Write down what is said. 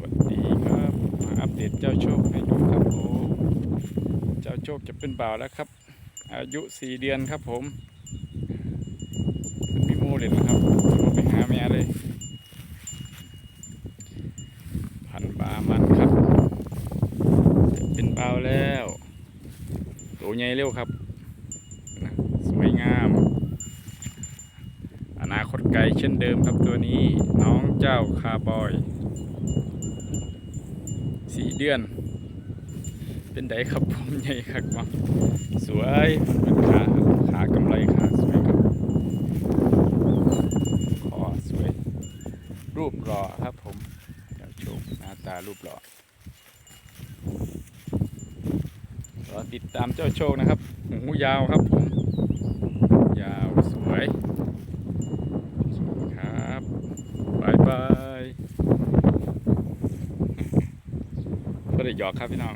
วัสดีครับ มาอัปเดตเจ้าโชคให้ดูครับโอ้เจ้าโชคจะเป็นบ่าวแล้วครับ อายุสี่เดือนครับผมเป็นพี่โมเลยนะครับโทรไปหาแม่เลย พันบามันครับ จะเป็นบ่าวแล้วตัวใหญ่เร็วครับสวยงาม อนาคตไกลเช่นเดิมครับตัวนี้น้องเจ้าคาร์บอย สี่เดือน เป็นไดครับผมใหญ่ครับมาสวยเป็นขาขากำไรขาสวยครับคอสวย รูปหล่อครับผมเจ้าโชคหน้าตารูปหล่อรอติดตามเจ้าโชคนะครับหูยาวครับผม ยาวสวย สวัสดีครับบายบายก็ ได้หยอกครับพี่น้อง